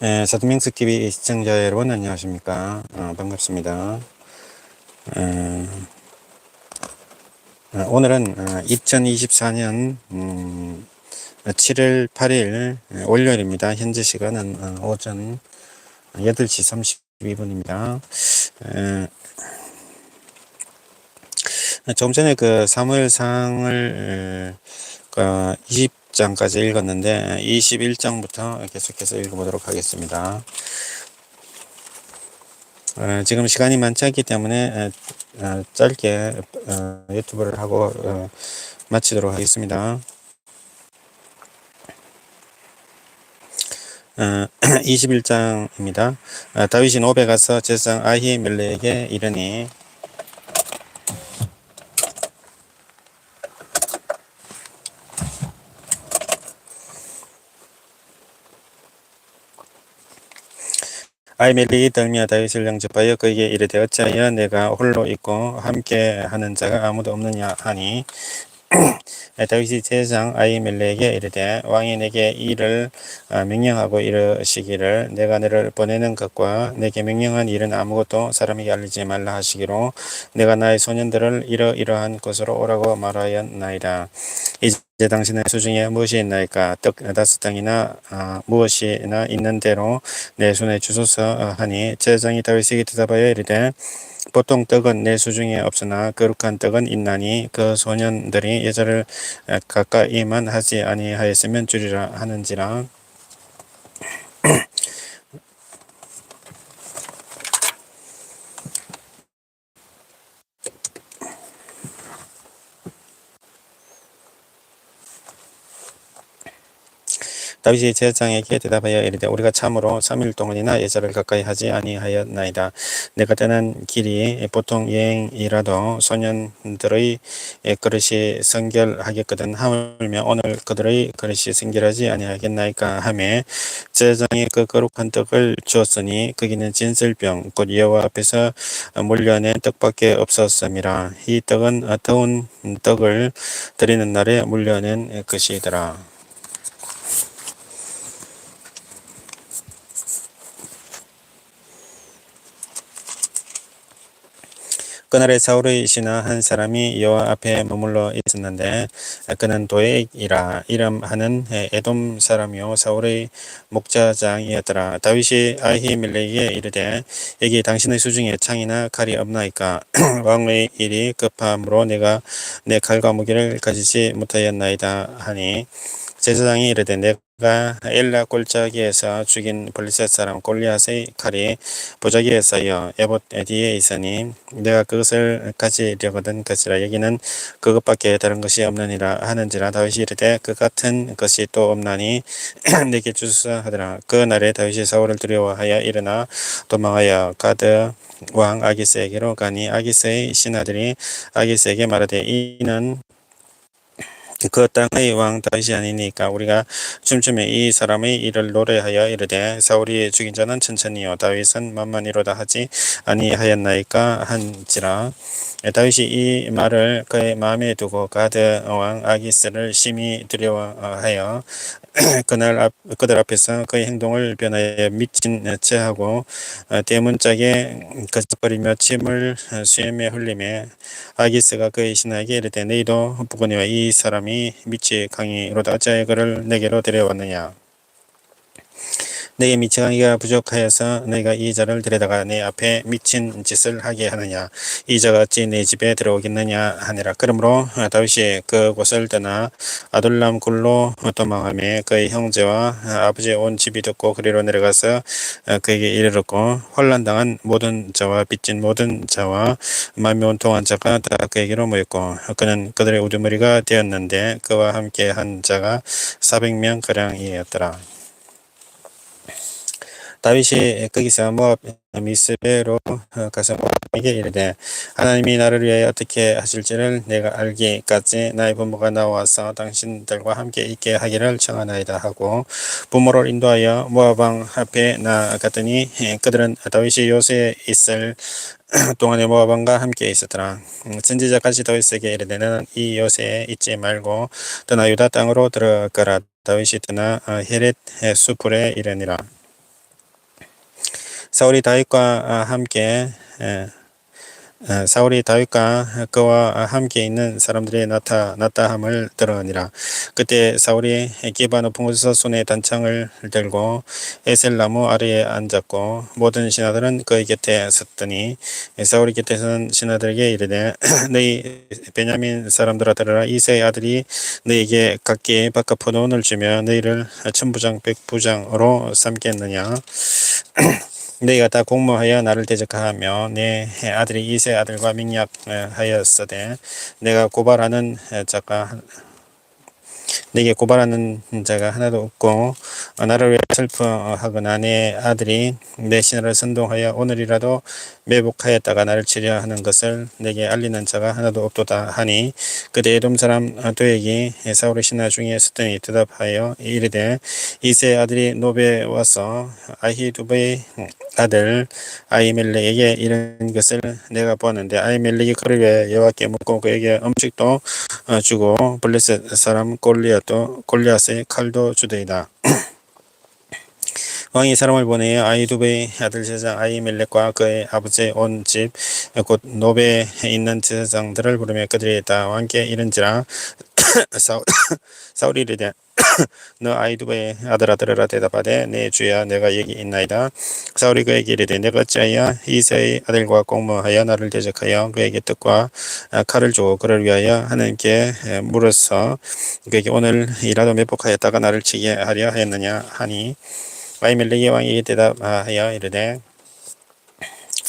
에, 사도명스 TV 시청자 여러분 안녕하십니까? 어, 반갑습니다. 에, 어, 오늘은 2024년 음, 7월 8일 월요일입니다. 현재 시간은 어, 오전 8시 32분입니다. 좀 전에 그 사무엘상을 그 20 장까지 읽었는데 21장부터 계속해서 읽어보도록 하겠습니다. 어, 지금 시간이 많지 않기 때문에 어, 짧게 어, 유튜브를 하고 어, 마치도록 하겠습니다. 어, 21장입니다. 어, 다윗이 노베 가서 제상 아히멜레에게 이르니 아이멜이 들며 다윗을 영접하여 그에게 이르되 어찌하여 내가 홀로 있고 함께 하는 자가 아무도 없느냐 하니 다윗이 제장 아이멜레에게 이르되 왕이 내게 이를 아, 명령하고 이르시기를 내가 너를 보내는 것과 내게 명령한 일은 아무것도 사람에게 알리지 말라 하시기로 내가 나의 소년들을 이러이러한 곳으로 오라고 말하였나이다. 이제 당신의 수중에 무엇이 있나이까? 떡 다섯 땅이나 아, 무엇이나 있는 대로 내 손에 주소서 하니 제장이 다윗에게 대답하여 이르되 보통 떡은 내 수중에 없으나 거룩한 떡은 있나니 그 소년들이 여자를 가까이만 하지 아니하였으면 주리라 하는지라 다윗이 제사장에게 대답하여 이르되 우리가 참으로 3일 동안이나 예절을 가까이 하지 아니하였나이다. 내가 떠난 길이 보통 여행이라도 소년들의 그릇이 성결하겠거든 하물며 오늘 그들의 그릇이 성결하지 아니하겠나이까 하매 제사장이 그 거룩한 떡을 주었으니 거기는 진설병 곧 여호와 앞에서 물려낸 떡밖에 없었음이라 이 떡은 더운 떡을 드리는 날에 물려낸 것이더라. 그날에 사울의 신하 한 사람이 여호와 앞에 머물러 있었는데 그는 도액이라 이름하는 에돔 사람이요 사울의 목자장이었더라. 다윗이 아히멜레에게 이르되 여기 당신의 수중에 창이나 칼이 없나이까 왕의 일이 급함으로 내가 내 칼과 무기를 가지지 못하였나이다 하니 제사장이 이르되 내가 엘라 골짜기에서 죽인 블리셋 사람 골리앗의 칼이 보자기에 쌓여 에봇 뒤에 있으니 내가 그것을 가지려거든 것이라 여기는 그것밖에 다른 것이 없느니라 하는지라 다윗이 이르되 그 같은 것이 또 없나니 내게 주소서 하더라. 그 날에 다윗이 사울을 두려워하여 일어나 도망하여 가드 왕 아기스에게로 가니 아기스의 신하들이 아기스에게 말하되 이는 그 땅의 왕 다윗이 아니니까 우리가 춤추며 이 사람의 일을 노래하여 이르되 사울이 죽인 자는 천천히요 다윗은 만만히로다 하지 아니하였나이까 한지라. 다윗이 이 말을 그의 마음에 두고 가드 왕 아기스를 심히 두려워하여 그날 앞, 그들 앞에서 그의 행동을 변하여 미친 채하고 대문짝에 거짓거리며 침을 수염에 흘리며 아기스가 그의 신하에게 이르되 너희도 부근이와 이 사람이 미치 강이 로다 어찌하여 그를 내게로 데려왔느냐 내게 미치강이가 부족하여서 내가 이 자를 데려다가 내 앞에 미친 짓을 하게 하느냐 이 자가 어찌 내 집에 들어오겠느냐 하니라 그러므로 다윗이 그곳을 떠나 아둘람 굴로 도망하며 그의 형제와 아버지의 온 집이 듣고 그리로 내려가서 그에게 이르렀고 혼란당한 모든 자와 빚진 모든 자와 마음이 온통한 자가 다 그에게로 모였고 그는 그들의 우두머리가 되었는데 그와 함께 한 자가 400명 가량이었더라. 다윗이 거기서 모압 미스베로 가서 모압에게 이르되 하나님이 나를 위하여 어떻게 하실지를 내가 알기까지 나의 부모가 나와서 당신들과 함께 있게 하기를 청하나이다 하고 부모를 인도하여 모압 왕 앞에 나갔더니 그들은 다윗이 요새 있을 동안에 모압 왕과 함께 있었더라. 선지자까지 다윗에게 이르되 너는 이 요새에 있지 말고 떠나 유다 땅으로 들어가라. 다윗이 떠나 헤렛 수풀에 이르니라. 사울이 다윗과 함께 에, 어, 사울이 다윗과 그와 함께 있는 사람들이 나타났다 함을 들으니라. 그때 사울이 기바 높은 곳에서 손에 단창을 들고 에셀 나무 아래에 앉았고 모든 신하들은 그의 곁에 섰더니 사울이 곁에서는 신하들에게 이르되 너희 베냐민 사람들아 들으라 이세의 아들이 너희에게 각기 바깥 포도원을 주며 너희를 천부장 백부장으로 삼겠느냐 너희가 다 공모하여 나를 대적하며 내 아들이 이세 아들과 맹약하였으되 내가 고발하는 자가 내게 고발하는 자가 하나도 없고 나를 위해 슬퍼하거나 내 아들이 내 신하를 선동하여 오늘이라도 매복하였다가 나를 치려 하는 것을 내게 알리는 자가 하나도 없도다 하니 그대 에돔 사람 도액이 사울의 신하 중에 섰더니 대답하여 이르되 이세 아들이 노베 와서 아히두베의 아들 아이멜렉에게 이런 것을 내가 보았는데 아이멜렉이 그를 위해 여호와께 묻고 그에게 음식도 어, 주고 블레셋 사람 골리앗 도 골리앗의 칼도 주되이다. 왕이 사람을 보내어 아이두베의 아들 제사장 아이멜렉과 그의 아버지의 온집 곧 노베에 있는 제사장들을 부르며 그들이 다 왕께 이른지라 사울, 사울이 이르되 너 아이두베의 아들 아 들으라 대답하되 내 주야 내가 여기 있나이다. 사울이 그에게 이르되 내가 어찌하여 이세의 아들과 공모하여 나를 대적하여 그에게 뜻과 칼을 주고 그를 위하여 하나님께 물어서 그에게 오늘 이라도 매복하였다가 나를 치게 하려 하였느냐 하니 아이멜렉의 왕이 대답하여 이르되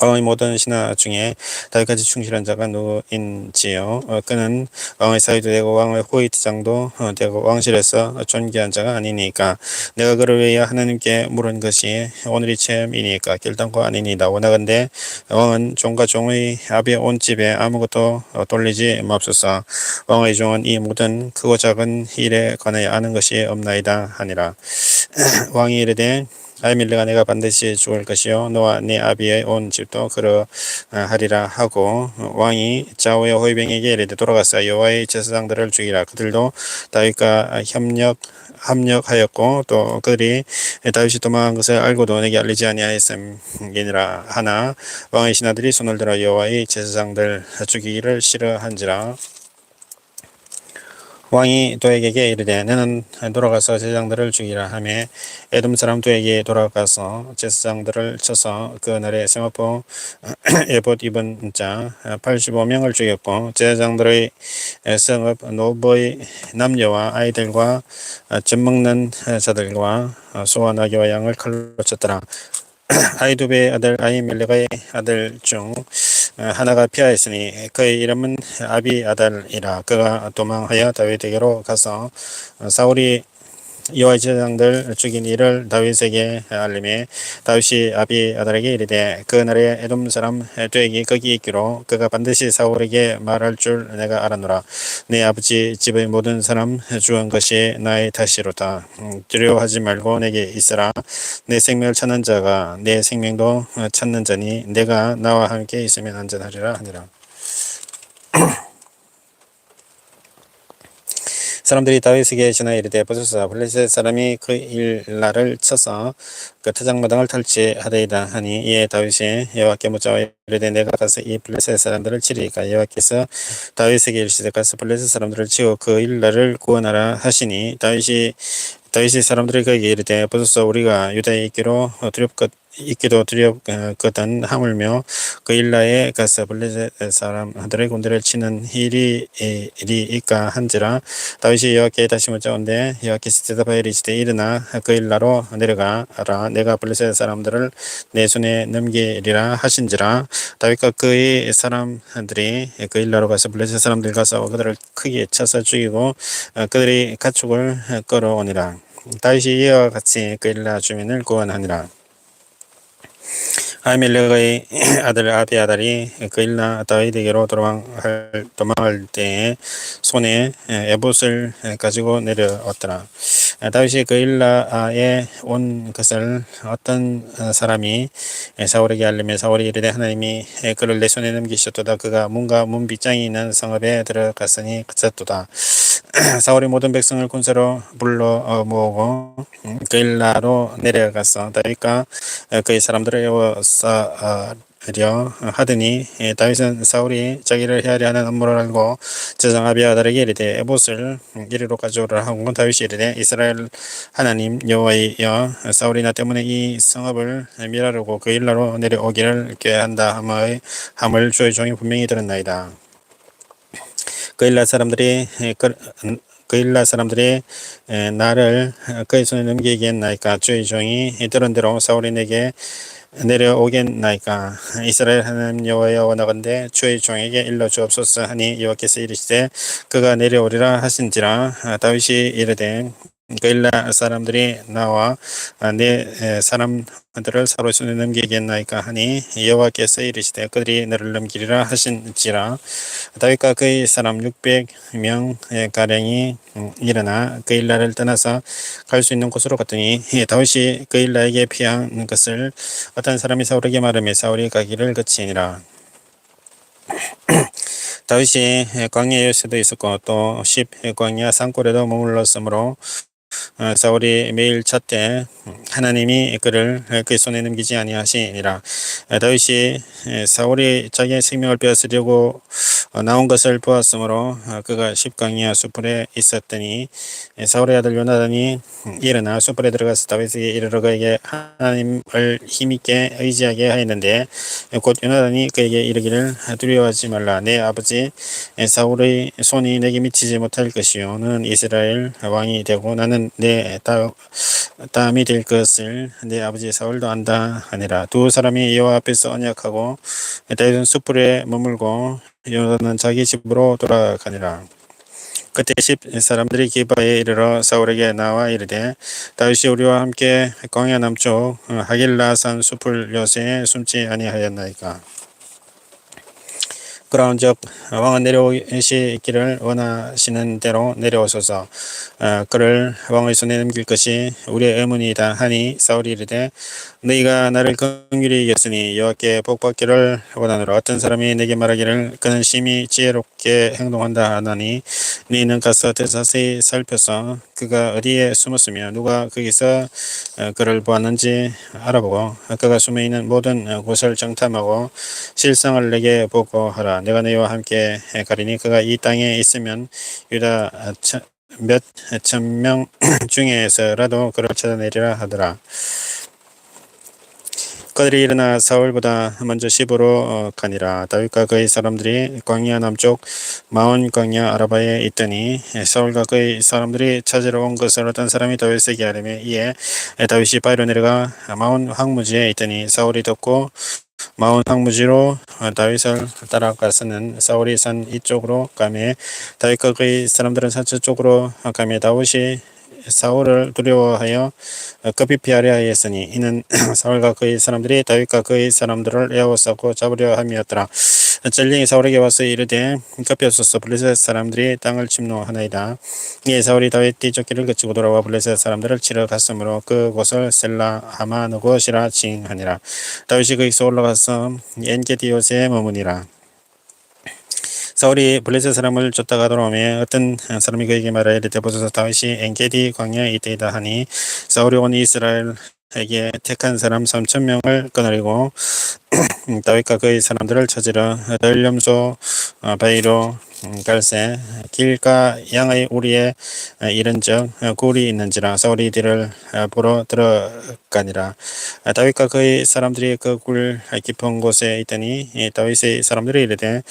왕의 모든 신하 중에 다윗까지 충실한 자가 누구인지요? 어, 그는 왕의 사위도 되고 왕의 호위트장도 어, 되고 왕실에서 존귀한 자가 아니니까 내가 그를 위하여 하나님께 물은 것이 오늘이 처음이니까 결단코 아니니다. 원하건대 왕은 종과 종의 아비의 온 집에 아무것도 어, 돌리지 맙소서. 왕의 종은 이 모든 크고 작은 일에 관하여 아는 것이 없나이다 하니라. 왕이 이르되 아이밀레가 내가 반드시 죽을 것이요. 너와 네 아비의 온 집도 그러하리라 하고 왕이 좌우의 호위병에게 이르되 돌아가서 여호와의 제사장들을 죽이라. 그들도 다윗과 협력 합력하였고 또 그들이 다윗이 도망한 것을 알고도 내게 알리지 아니하였음이니라. 하나 왕의 신하들이 손을 들어 여호와의 제사장들 죽이기를 싫어한지라 왕이 도에게 이르되 너는 돌아가서 제사장들을 죽이라 하며 에돔 사람 도에게 돌아가서 제사장들을 쳐서 그 날에 세마포 에봇 입은 자 85명을 죽였고 제사장들의 성읍 노보의 남녀와 아이들과 젖 먹는 자들과 소와 나귀와 양을 칼로 쳤더라. 아이두베의 아들 아이멜렉의 아들 중 어, 하나가 피하였으니 그의 이름은 아비아달이라. 그가 도망하여 다윗에게로 가서 어, 사울이 여호와의 제사장들 죽인 일을 다윗에게 알림해 다윗이 아비아달에게 이르되 그 날에 에돔 사람 되기 거기 있기로 그가 반드시 사울에게 말할 줄 내가 알았노라. 내 아버지 집의 모든 사람 죽은 것이 나의 탓이로다. 음, 두려워하지 말고 내게 있으라. 내 생명을 찾는 자가 내 생명도 찾는 자니 내가 나와 함께 있으면 안전하리라 하니라 사람들이 다윗에게 전하 이르되 보소서 블레셋 사람이 그 일날을 쳐서 그 타작마당을 탈취하되이다 하니 이에 다윗이 여호와께 묻자 이르되 내가 가서 이 블레셋 사람들을 치리까? 여호와께서 다윗에게 이르시되 가서 블레셋 사람들을 치고 그 일날을 구원하라 하시니 다윗이 다윗이 사람들이 그에게 이르되 보소서 우리가 유다에 있기로 두렵것 있기도 두렵거든 하물며 그 일라에 가서 블레셋 사람들의 군대를 치는 있까 한지라 다윗이 여호와께 다시 묻자온데 여호와께서 대답하여 이르시되 일어나 그 일라로 내려가라. 내가 블레셋 사람들을 내 손에 넘기리라 하신지라. 다윗과 그의 사람들이 그 일라로 가서 블레셋 사람들과 싸워 그들을 크게 쳐서 죽이고 그들이 가축을 끌어오니라. 다윗이 이와 같이 그 일라 주민을 구원하니라 아히멜렉의 아들 아비아달이 그 일나 다윗에게로 도망할, 도망할 때에 손에 에봇을 가지고 내려왔더라. 다윗이 그 일나에 온 것을 어떤 사람이 사울에게 알리며 사울이 이르되 하나님이 그를 내 손에 넘기셨도다. 그가 문과 문빗장이 있는 성읍에 들어갔으니 그쳤도다. 사울이 모든 백성을 군사로 불러 어, 모으고 음, 그일라로 내려가서 다윗과 어, 그의 사람들을 에워싸 려 하더니 예, 다윗은 사울이 자기를 헤아려 하는 업무를 알고 저장 아비아달에게 이르되 에봇을 이리로 가져오라 하고 다윗이 이르되 이스라엘 하나님 여호와여 사울이 나 때문에 이 성읍을 멸하려고 그 일라로 내려오기를 꾀한다 함의 함을 주의 종이 분명히 들었나이다. 그일라 사람들이 에, 그, 그일라 사람들이 에, 나를 그의 손에 넘기겠나이까? 주의 종이 들은 대로 사울이 내게 내려오겠나이까? 이스라엘 하나님 여호와여 원하건대 주의 종에게 일러 주옵소서 하니 여호와께서 이르시되 그가 내려오리라 하신지라. 아, 다윗이 이르되 그일라 사람들이 나와 아, 내 에, 사람들을 사로 손에 넘기겠나이까 하니 여호와께서 이르시되 그들이 너를 넘기리라 하신지라 다윗과 그의 사람 600명 가량이 음, 일어나 그일라를 떠나서 갈 수 있는 곳으로 갔더니 예, 다윗이 그일라에게 피한 것을 어떤 사람이 사울에게 말하며 사울이 가기를 그치니라. 다윗이 광야에서도 있었고 또 십 광야 산골에도 머물렀으므로 어, 사울이 매일 잣때 하나님이 그를 그의 손에 넘기지 아니하시니라. 어, 다윗이 에, 사울이 자기의 생명을 빼앗으려고 어, 나온 것을 보았으므로 어, 그가 십강이야 수풀에 있었더니 에, 사울의 아들 요나단이 일어나 수풀에 들어가서 다윗에게 이르러 그에게 하나님을 힘있게 의지하게 하였는데 에, 곧 요나단이 그에게 이르기를 두려워하지 말라 내 아버지 에, 사울의 손이 내게 미치지 못할 것이요 너는 이스라엘 왕이 되고 나는 내 따, 땀이 될 것을 내 아버지 사울도 안다 하니라. 두 사람이 여호와 앞에서 언약하고 다윗은 숯불에 머물고 요나단은 자기 집으로 돌아가니라. 그때 십 사람들이 기바에 이르러 사울에게 나와 이르되 다윗이 우리와 함께 광야 남쪽 하길라산 숲을 요새에 숨지 아니하였나이까 그러한즉 왕은 내려오시기를 원하시는 대로 내려오소서. 어, 그를 왕의 손에 넘길 것이 우리의 의문이다 하니 사울이 이르되 너희가 나를 긍휼히 여겼으니 여호와께 복받기를 원하노라. 어떤 사람이 내게 말하기를 그는 심히 지혜롭게 행동한다 하나니 너희는 가서 대사히 살펴서 그가 어디에 숨었으며 누가 거기서 어, 그를 보았는지 알아보고 그가 숨어 있는 모든 곳을 정탐하고 실상을 내게 보고 하라 내가 너희와 함께 가리니 그가 이 땅에 있으면 유다 몇 천 명 중에서라도 그를 찾아내리라 하더라. 그들이 일어나 사울보다 먼저 시부로 어, 가니라. 다윗과 그의 사람들이 광야 남쪽 마온 광야 아라바에 있더니 사울과 그의 사람들이 찾으러 온 것을 어떤 사람이 다윗에게 하려며 이에 다윗이 바위로 내려가 마온 황무지에 있더니 사울이 듣고 마온 황무지로 다윗을 따라가서는 사울이 산 이쪽으로 가며 다윗과 그의 사람들은 산처 쪽으로 가며 다윗이 사울을 두려워하여 급히 피하려 하였으니 이는 사울과 그의 사람들이 다윗과 그의 사람들을 에워싸고 잡으려 함이었더라. 젤링이 사울에게 와서 이르되 급히 없어서 블레셋 사람들이 땅을 침노하나이다. 이에 사울이 다윗 뒤쫓기를 그치고 돌아와 블레셋 사람들을 치러 갔으므로 그곳을 셀라 하마 누곳이라 칭하니라. 다윗이 거기서 올라가서 엔게디옷에 머무니라. 사울이 블레셋 사람을 쫓다가 돌아오며 어떤 사람이 그에게 말하여 이르되 보소서 다윗이 엔게디 광야에 있다이다 하니 사울이 온 이스라엘 에게 택한 사람 3천 명을 끊으리고 다윗과 그의 사람들을 찾으러 덜염소 어, 바위로 갈새 길가 양의 우리에 이른즉 굴이 있는지라 사울이 이들을 보러 들어가니라. 다윗과 그의 사람들이 그 굴 깊은 곳에 있더니 다윗의 사람들이 이르되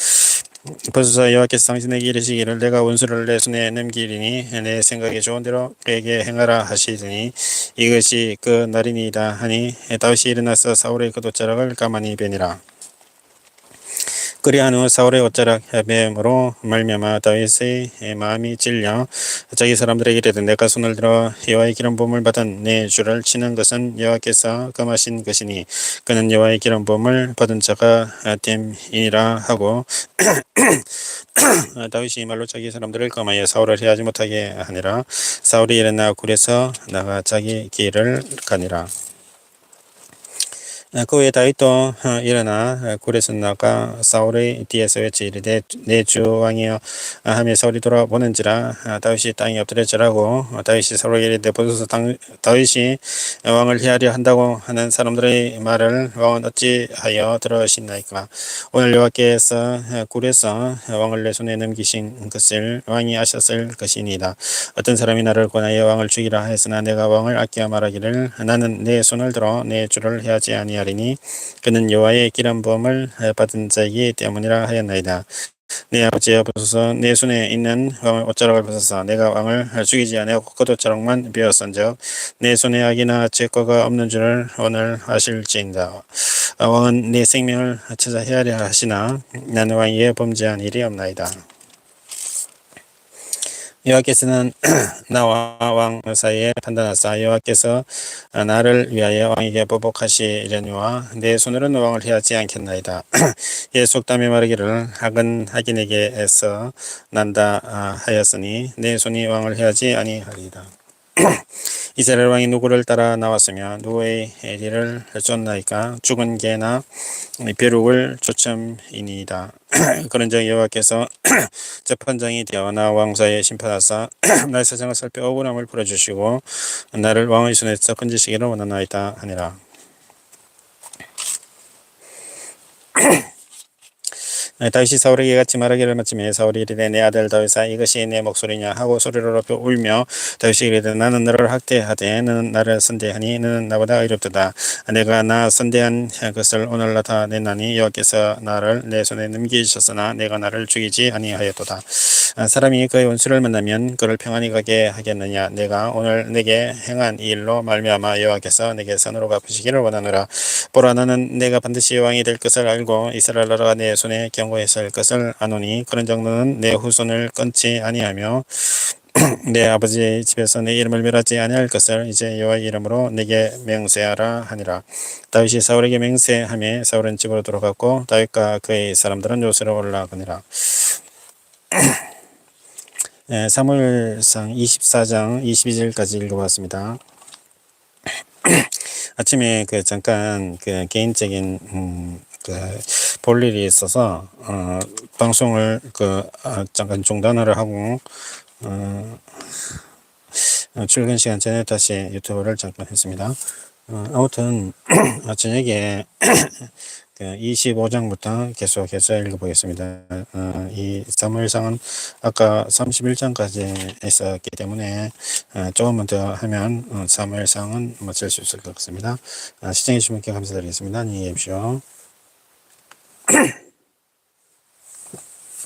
벌써 여호와께서 당신에게 이르시기를 내가 원수를 내 손에 넘기리니 내 생각에 좋은 대로 그에게 행하라 하시더니 이것이 그 날이니이다 하니 다윗이 일어나서 사울의 그 돗자락을 가만히 베니라 그리한 후 사울의 옷자락 헤뱀으로 말미암아 다윗의 마음이 찔려 자기 사람들에게 이르되 내가 손을 들어 여호와의 기름 부음을 받은 내 주를 치는 것은 여호와께서 금하신 것이니 그는 여호와의 기름 부음을 받은 자가 됨이니라 하고 다윗이 이 말로 자기 사람들을 금하여 사울을 해하지 못하게 하니라. 사울이 일어나 굴에서 나가 자기 길을 가니라. 어, 그 후에 다윗도 어, 일어나 어, 굴에서 나가 사울의 뒤에서 외치 이르되 내 주 왕이여 아, 하며 사울이 돌아보는지라 아, 다윗이 땅에 엎드려 절하고 어, 다윗이 사울에게 이르되 보소서 당- 다윗이 왕을 해하려 한다고 하는 사람들의 말을 왕은 어찌하여 들으시나이까? 오늘 여호와께서 어, 굴에서 왕을 내 손에 넘기신 것을 왕이 아셨을 것이니이다. 어떤 사람이 나를 권하여 왕을 죽이라 하였으나 내가 왕을 아끼어 말하기를 나는 내 손을 들어 내 주를 해하지 아니하 리니 그는 여호와의 기름 부음을 받은 자이기 때문이라 하였나이다. 내 아버지여 보소서 내 손에 있는 왕의 옷자락을 벗어서 내가 왕을 죽이지 아니하고 겉옷자락만 비었은즉 내 손에 악이나 죄과가 없는 줄을 오늘 아실지인다. 아, 왕은 내 생명을 찾아 헤아려 하시나 나는 왕위에 범죄한 일이 없나이다. 여호와께서는 나와 왕 사이에 판단하사 여호와께서 나를 위하여 왕에게 보복하시려니와 내 손으로는 왕을 해하지 않겠나이다. 예 속담에 말하기를 악은 악인에게서 난다 아, 하였으니 내 손이 왕을 해하지 아니하리이다. 이스라엘 왕이 누구를 따라 나왔으며 누구의 일을 쫓나이까 죽은 개나 벼룩을 쫓음이니이다. 그런즉 여호와께서 재판장이 되어 나 왕사에 심판하사 나의 사정을 살펴 억울함을 풀어주시고 나를 왕의 손에서 건지시기를 원하나이다 하니라. 네, 다윗이 사울에게 같이 말하기를 마침에 사울이 이르되 내 아들 다윗아 이것이 내 목소리냐? 하고 소리를 높여 울며 다윗이 이르되 나는 너를 학대하되 너는 나를 선대하니 너는 나보다 의롭도다. 내가 나 선대한 것을 오늘 나타내나니 여호와께서 나를 내 손에 넘기셨으나 내가 나를 죽이지 아니하였도다. 아, 사람이 그의 원수를 만나면 그를 평안히 가게 하겠느냐? 내가 오늘 내게 행한 이 일로 말미암아 여호와께서 내게 선으로 갚으시기를 원하노라 보라 나는 내가 반드시 왕이 될 것을 알고 이스라엘 나라가 내 손에 경고했을 것을 아노니 그런 정도는 내 후손을 끊지 아니하며 내 아버지 집에서 내 이름을 멸하지 아니할 것을 이제 여호와의 이름으로 내게 맹세하라 하니라 다윗이 사울에게 맹세하며 사울은 집으로 돌아갔고 다윗과 그의 사람들은 요새로 올라가니라 예, 사무엘상 24장 22절까지 읽어봤습니다. 아침에 그 잠깐 그 개인적인 음, 그볼 일이 있어서 어, 방송을 그 아, 잠깐 중단을 하고 어, 어, 출근 시간 전에 다시 유튜브를 잠깐 했습니다. 어, 아무튼 어, 저녁에 그 25장부터 계속해서 읽어보겠습니다. 어, 이 사무엘상은 아까 31장까지 있었기 때문에 어, 조금만 더 하면 어, 사무엘상은 마칠 수 있을 것 같습니다. 어, 시청해주신 분께 감사드리겠습니다. 안녕히 계십시오.